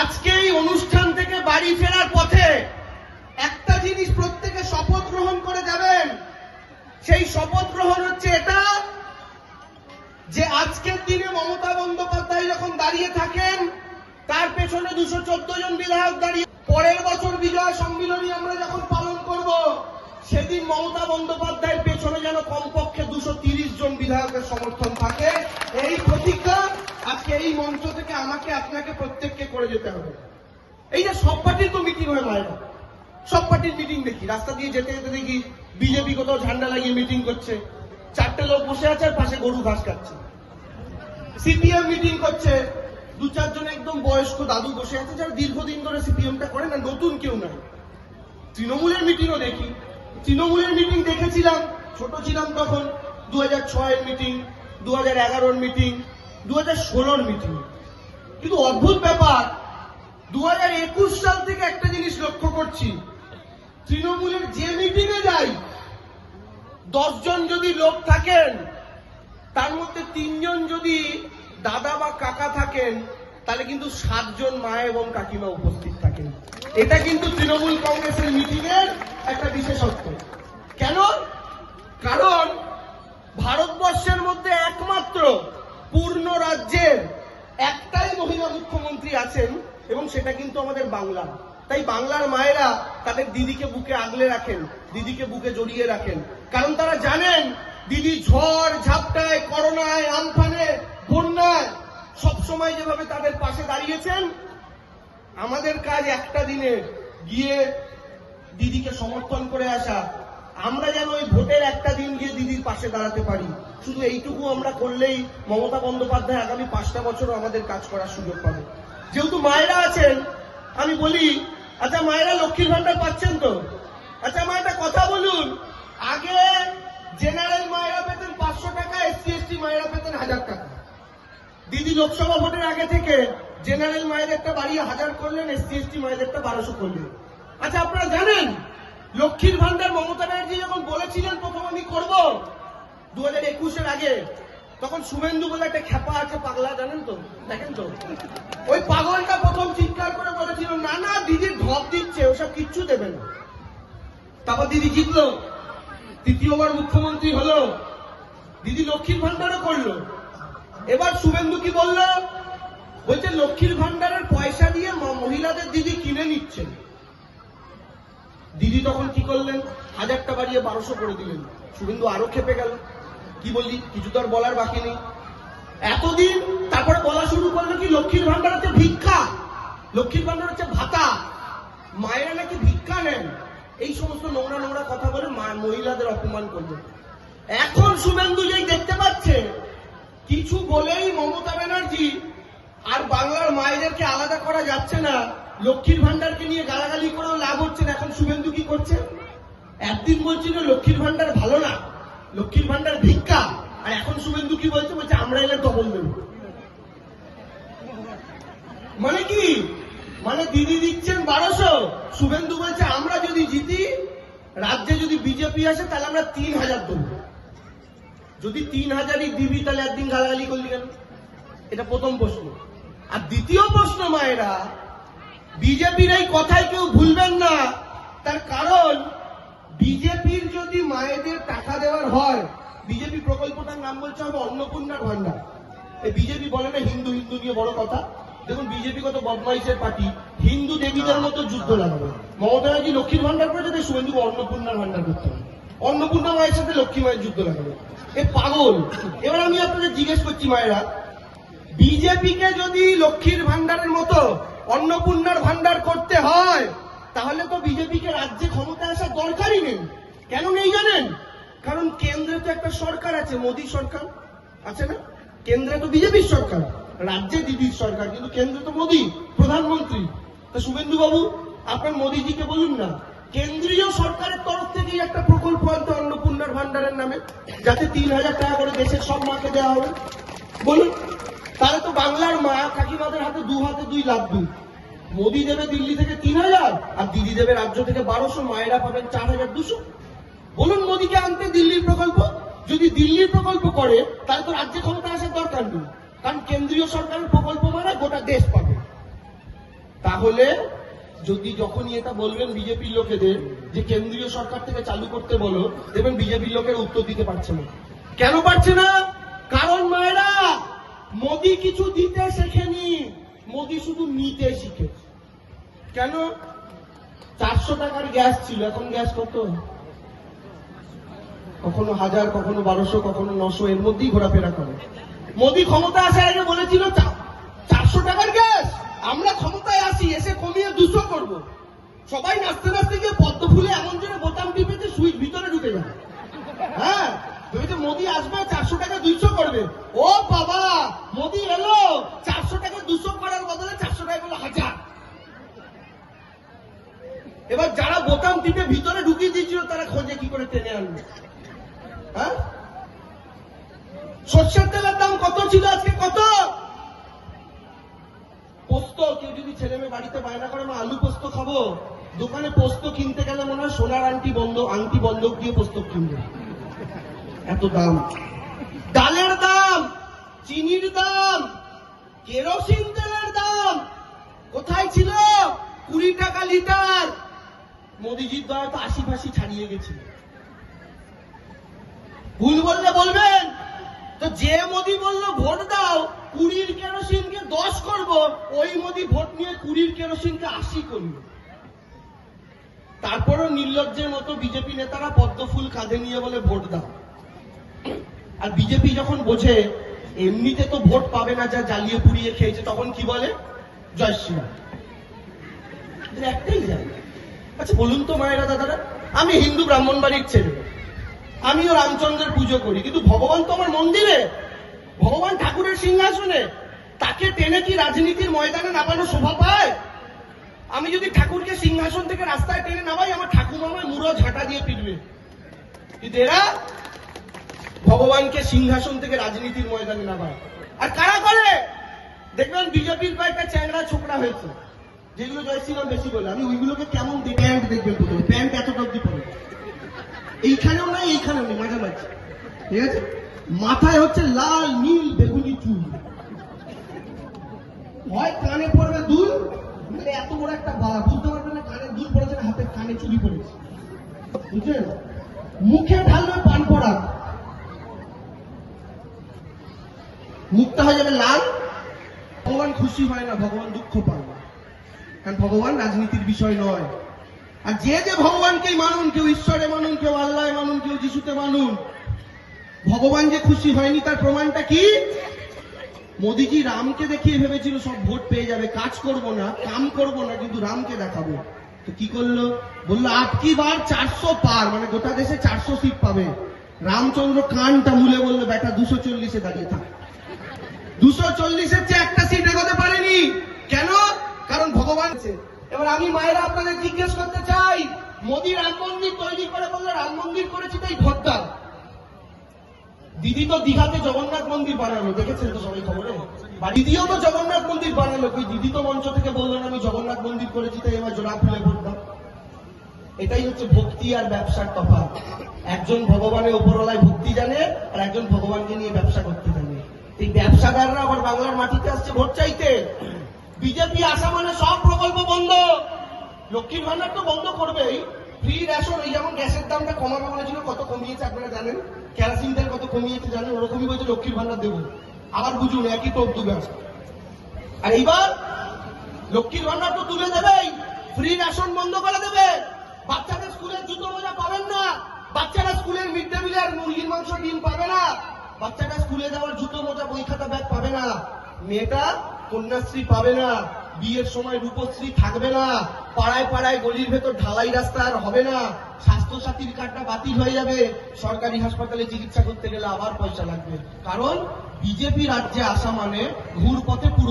আজকে এই অনুষ্ঠান থেকে বাড়ি ফেরার পথে একটা জিনিস প্রত্যেকে শপথ গ্রহণ করে যাবেন। সেই শপথ গ্রহণ হচ্ছে এটা যে আজকের দিনে মমতা বন্দ্যোপাধ্যায় যখন দাঁড়িয়ে থাকেন, তার পেছনে দুশো চোদ্দ জন বিধায়ক দাঁড়িয়ে পরের বছর বিজয় সম্মিলনী আমরা যখন পালন করব, সেদিন মমতা বন্দ্যোপাধ্যায়ের পেছনে যেন কমপক্ষে দুশো তিরিশ জন বিধায়কের সমর্থন থাকে। এই প্রতিজ্ঞা আজকে এই মঞ্চ থেকে আমাকে, আপনাকে প্রত্যেককে করে যেতে হবে। এই যে সব পার্টির তো মিটিং হয় মায়েরা। সব পার্টির মিটিং দেখি। রাস্তা দিয়ে যেতে যেতে দেখি বিজেপি কোথাও ঝান্ডা লাগিয়ে মিটিং করছে। চারটে লোক বসে আছে আর পাশে গরু ঘাস খাচ্ছে। সিপিএম মিটিং করছে। দু চারজন একদম বয়স্ক দাদু বসে আছে যারা দীর্ঘদিন ধরে সিপিএমটা করে না, নতুন কেউ নাই। তৃণমূলের মিটিংও দেখি। তৃণমূলের মিটিং দেখেছিলাম। ছোট ছিলাম তখন। দু হাজার ছয়ের মিটিং দু হাজার এগারোর মিটিং দু হাজার ষোলোর মিটিং কিন্তু অদ্ভুত ব্যাপার দু হাজার একুশ সাল থেকে একটা জিনিস লক্ষ্য করছি। তৃণমূলের যে মিটিংয়ে যাই, দশজন যদি লোক থাকেন, তার মধ্যে তিনজন যদি দাদা বা কাকা থাকেন, তাহলে কিন্তু সাতজন মা এবং কাকিমা উপস্থিত থাকেন। এটা কিন্তু তৃণমূল কংগ্রেসের মিটিং এর একটা বিশেষত্ব। কেন? কারণ ভারতবর্ষের মধ্যে একমাত্র পূর্ণ রাজ্যের একটাই মহিলা মুখ্যমন্ত্রী আছেন এবং সেটা কিন্তু আমাদের বাংলা। তাই বাংলার মায়েরা তাদের দিদিকে বুকে আগলে রাখেন, দিদিকে বুকে জড়িয়ে রাখেন। কারণ তারা জানেন, দিদি ঝড়, ঝাপটায়, করোনায়, আমফানে, বন্যায়, সবসময় যেভাবে তাদের পাশে দাঁড়িয়েছেন, আমাদের কাজ একটা দিনে গিয়ে দিদিকে সমর্থন করে আসা আমরা যেন ওই ভোটের একটা দিন গিয়ে দিদির পাশে দাঁড়াতে পারি। শুধু এইটুকু আমরা করলেই মমতা বন্দ্যোপাধ্যায় আগামী পাঁচটা বছরও আমাদের কাজ করার সুযোগ পাবে। যেহেতু মায়েরা আছেন, আমি বলি আচ্ছা মায়েরা লক্ষ্মীর ভান্ডার পাচ্ছেন তো? আচ্ছা মা, একটা কথা বলুন। আগে জেনারেল মায়েরা পেতেন পাঁচশো টাকা, এসসি, এসটি মায়েরা পেতেন হাজার টাকা। দিদি লোকসভা ভোটের আগে থেকে জেনারেল মায়েদেরটা বাড়িয়ে হাজার করলেন, এসসি, এসটি মায়েদেরটা বারোশো করলেন। আচ্ছা আপনারা জানেন লক্ষ্মীর ভান্ডার মমতা ব্যানার্জি যখন বলেছিলেন, প্রথম আমি করব দু হাজার একুশের আগে, তখন শুভেন্দু বলে একটা খেপা আছে পাগলা, জানেন তো? দেখেন তো? ওই পাগলটা প্রথম চিৎকার করে বলেছিল, না না, দিদি ঢপ দিচ্ছে, ওসব কিচ্ছু দেবে না। তারপর দিদি জিতলো। তৃতীয়বার মুখ্যমন্ত্রী হলো। দিদি লক্ষ্মীর ভান্ডারও করল। এবার শুভেন্দু কি বলল? বলছে, লক্ষ্মীর ভান্ডারের পয়সা দিয়ে মহিলাদের দিদি কিনে নিচ্ছেন। দিদি তখন কি করলেন? হাজারটা বাড়িয়ে বারোশো করে দিলেন। শুভেন্দু আরও খেপে গেল। কি বললি? কিছু তো আর বলার বাকি নেই। এতদিন তারপরে বলা শুরু করল কি? লক্ষ্মীর ভান্ডার হচ্ছে ভিক্ষা। লক্ষ্মীর ভান্ডার হচ্ছে ভাতা। মায়েরা নাকি ভিক্ষা নেন। এই সমস্ত নোংরা নোংরা কথা বলে মহিলাদের অপমান করবে এখন শুভেন্দু যেই দেখতে পাচ্ছে, কিছু বলেই মমতা ব্যানার্জি আর বাংলার মায়েদেরকে আলাদা করা যাচ্ছে না। লক্ষ্মীর ভান্ডারকে নিয়ে গালাগালি করেও লাভ হচ্ছে না। এখন শুভেন্দু কি করছে? একদিন বলছিল, লক্ষ্মীর ভান্ডার ভালো না। লক্ষ্মীর ভান্ডার ভিক্ষা। আর এখন শুভেন্দু কি বলছে? বলছে, আমরা এলে ডবল দেবো মানে কি? মানে দিদি দিচ্ছেন বারোশো। শুভেন্দু বলছে, আমরা যদি জিতি, রাজ্যে যদি বিজেপি আসে, তাহলে আমরা তিন হাজার দেবো। যদি তিন হাজারই দিবি, তাহলে একদিন গালাগালি করলি কেন? এটা প্রথম প্রশ্ন। আর দ্বিতীয় প্রশ্ন, মায়েরা, বিজেপির এই কথায় কেউ ভুলবেন না। তার কারণ, বিজেপির যদি মায়েদের টাকা দেওয়ার হয়, বিজেপি প্রকল্পটার নাম বলছে হবে অন্নপূর্ণার ভান্ডার। এই বিজেপি বলে না হিন্দু হিন্দু নিয়ে বড় কথা। দেখুন, বিজেপি কত বদমাইশের পার্টি। হিন্দু দেবীদের মতো যুদ্ধ লাগাবে। মমতা লক্ষ্মীর ভান্ডার করেছে, তাই শুভেন্দু অন্নপূর্ণার ভান্ডার করতে হবে। অন্নপূর্ণা মায়ের সাথে লক্ষ্মী মায়ের যুদ্ধ লাগাবে। এ পাগল। এবার আমি আপনাদের জিজ্ঞেস করছি, মায়েরা বিজেপিকে যদি লক্ষ্মীর ভান্ডারের মতো অন্নপূর্ণার ভান্ডার করতে হয়, তাহলে তো বিজেপিকে রাজ্যে ক্ষমতা আসার দরকারই নেই। কেন নেই জানেন? কারণ কেন্দ্রে তো একটা সরকার আছে মোদী সরকার। আছে না? কেন্দ্রে তো বিজেপির সরকার, রাজ্যে দিদির সরকার, কিন্তু কেন্দ্রে তো মোদী, প্রধানমন্ত্রী। তো শুভেন্দু বাবু আপনার মোদীজিকে বলুন না, কেন্দ্রীয় সরকারের তরফ থেকেই একটা প্রকল্প আনতে অন্নপূর্ণার ভান্ডারের নামে, যাতে তিন হাজার টাকা করে দেশের সব মাকে দেওয়া হবে। বলুন। তাহলে তো বাংলার মা কাকিমাদের হাতে দু হাতে দুই দুই মোদি দেবে দিল্লি থেকে তিন হাজার, আর দিদি দেবে রাজ্য থেকে বারোশো, মায়েরা পাবেন চার হাজার দুশো। বলুন মোদীকে আনতে দিল্লির প্রকল্প। যদি দিল্লির প্রকল্প করে, তাহলে তো রাজ্যে ক্ষমতা আসার দরকার নেই। কারণ কেন্দ্রীয় সরকারের প্রকল্প মানে গোটা দেশ পাবে। তাহলে যদি যখনই এটা বলবেন বিজেপির লোকেদের, যে কেন্দ্রীয় সরকার থেকে চালু করতে বলো, দেখবেন বিজেপির লোকের উত্তর দিতে পারছে না। কেন পারছে না? কারণ মায়েরা মোদি কিছু দিতে শেখেনি। মোদি শুধু নিতে শিখেছে। কেন? চারশো টাকার গ্যাস ছিল, এখন গ্যাস কত? কখনো হাজার, কখনো বারোশো, কখনো নশো, এর মধ্যেই ঘোরাফেরা করে। মোদি ক্ষমতা আসার আগে বলেছিল চারশো টাকার গ্যাস, আমরা ক্ষমতায় আসি, এসে কমিয়ে দুশো করব। সবাই নাচতে নাচতে গিয়ে পদ্ম ফুলে এমন জন্য বোতাম টিপেতে সুইচ ভিতরে ঢুকে যাবে হ্যাঁ ভেবেছে মোদি আসবে, চারশো টাকা, দুইশো করবে ও বাবা, মোদি এলো। চারশো টাকা দুশো করার বদলে চারশো টাকা করল হাজার। এবার যারা বোতাম টিপে ভিতরে ঢুকিয়ে দিয়েছিল, তারা খোঁজে কি করে টেনে আনবে হ্যাঁ? সর্ষের তেলের দাম কত ছিল আজকে? কত? পোস্ত, কেউ যদি ছেলে মেয়ে বাড়িতে বায়না করে, মা, আলু পোস্ত খাব। দোকানে পোস্ত কিনতে গেলে মনে হয় সোনার আংটি বন্ধ, আংটি বন্ধক দিয়ে পোস্ত কিনবে। এত দাম। দাম চিনির দাম, কেরোসিন তেলের দাম, কোথায় ছিল? কুড়ি টাকা লিটার। মোদিজির দ্বারা তো আশি ফাঁসি ছাড়িয়ে গেছিল। ভুল বললে বলবেন? তো যে মোদি বলল ভোট দাও, কুড়ির কেরোসিনকে দশ করব, ওই মোদি ভোট নিয়ে কুড়ির কেরোসিনকে আশি করল। তারপরও নির্লজ্জের মতো বিজেপি নেতারা পদ্ম ফুল কাঁধে নিয়ে বলে ভোট দাও। আর বিজেপি যখন বোঝে এমনিতে তো ভোট পাবে না, যা জ্বালিয়ে পুড়িয়ে খেয়েছে, তখন কি বলে? জয় এদের একটাই যায় আচ্ছা বলুন তো মায়েরা, দাদারা, আমি হিন্দু ব্রাহ্মণ বাড়ির ছেলে। আমিও রামচন্দ্রের পুজো করি, কিন্তু ভগবান তো আমার মন্দিরে। ভগবান ঠাকুরের সিংহাসনে। তাকে টেনে কি রাজনীতির ময়দানে নামানো শোভা পায়? আমি যদি ঠাকুরকে সিংহাসন থেকে রাস্তায় টেনে নামাই, আমার ঠাকুমা আমায় মুড়ো ঝাঁটা দিয়ে পিটবে কিন্তু এরা ভগবানকে সিংহাসন থেকে রাজনীতির ময়দানে নামায়। আর কারা করে? দেখবেন বিজেপির কয়েকটা চ্যাংরা ছোকরা হয়েছে, যেগুলো জয় বেশি বলে। আমি ওইগুলোকে কেমন প্যান্ট দেখবেন প্রথমে? প্যান্ট এতটা অব্দি পরে। এইখানেও নাই, এইখানেও নেই, মাঝামাঝি। ঠিক আছে? মাথায় হচ্ছে লাল, নীল বেগুনি চুল। হয় কানে পড়বে দুল? মানে এত বড় একটা বালা বুঝতে পারবে না, কানে দুল পড়েছে না হাতে কানে চুরি পড়েছে। বুঝলেন? মুখে ঢালবে পান পড়া মুখটা হয়ে যাবে লাল, ভগবান খুশি হয় না, ভগবান দুঃখ পায় না। কারণ ভগবান রাজনীতির বিষয় নয়। আর যে যে ভগবানকেই মানুন, কেউ ঈশ্বরে মানুন, কেউ আল্লাহ মানুন, কেউ যিশুতে মানুন, ভগবান যে খুশি হয়নি, তার প্রমাণটা কি? মোদিজি রামকে দেখিয়ে ভেবেছিল সব ভোট পেয়ে যাবে, কাজ করব না, কাম করব না, কিন্তু রামকে দেখাবো। তো কি করল? বলল, আপকি বার চারশো পার মানে গোটা দেশে চারশো সিট পাবে। রামচন্দ্র কানটা মুলে বলল, বেটা, দুশো চল্লিশে দাঁড়িয়ে থাক। দুশো চল্লিশের চেয়ে একটা সিট এগোতে পারেনি। কেন? কারণ ভগবান। এবার আমি মায়েরা আপনাদের জিজ্ঞেস করতে চাই মোদি রাম মন্দির তৈরি করে বলল রাম মন্দির করেছি তাই ভোট দাও দিদি তো দীঘাতে জগন্নাথ মন্দির বানালো, দেখেছেন তো সবাই খবরে? দিদিও তো জগন্নাথ মন্দির বানালো কই দিদি তো মঞ্চ থেকে বললেন আমি জগন্নাথ মন্দির করেছি, তাই এবার জোড়া ফুলে ভোট এটাই হচ্ছে ভক্তি আর ব্যবসার তফাৎ। একজন ভগবানের ওপরওয়ালায় ভক্তি জানে, আর একজন ভগবানকে নিয়ে ব্যবসা করতে জানে। ব্যবসাদাররা আবার বাংলার মাটিতে আসছে ভোট চাইতে। বিজেপি আসা মানে সব প্রকল্প বন্ধ। লক্ষ্মীর ভান্ডার তো বন্ধ করবেই। ফ্রি রেশন এই যেমন গ্যাসের দামটা কমাবে বলেছিল, কত কমিয়েছে আপনারা জানেন? কেরাসিন তেল কত কমিয়েছে জানেন? ওরকমই বলছে লক্ষ্মীর ভান্ডার দেবো। আবার বুঝুন, একই টোপ দুবে আর এইবার লক্ষ্মীর ভান্ডার তো তুলে দেবেই। ফ্রি রেশন বন্ধ করে দেবে। বাচ্চাদের স্কুলের জুতো মোজা পাবেন না। বাচ্চারা স্কুলের মিড ডে মিলের মুরগির মাংস ডিম পাবে না। বাচ্চারা স্কুলে যাওয়ার জুতো মোটা বই খাতা ব্যাগ পাবে না। মেয়েটা কন্যাশ্রী পাবে না। বিয়ের সময় রূপশ্রী থাকবে না। পাড়ায় পাড়ায় গলির ভেতর ঢালাই রাস্তা আর হবে না। স্বাস্থ্য সাথীর কার্ডটা বাতিল হয়ে যাবে। সরকারি হাসপাতালে চিকিৎসা করতে গেলে আবার পয়সা লাগবে। কারণ বিজেপি রাজ্যে আসা মানে ঘুর পথে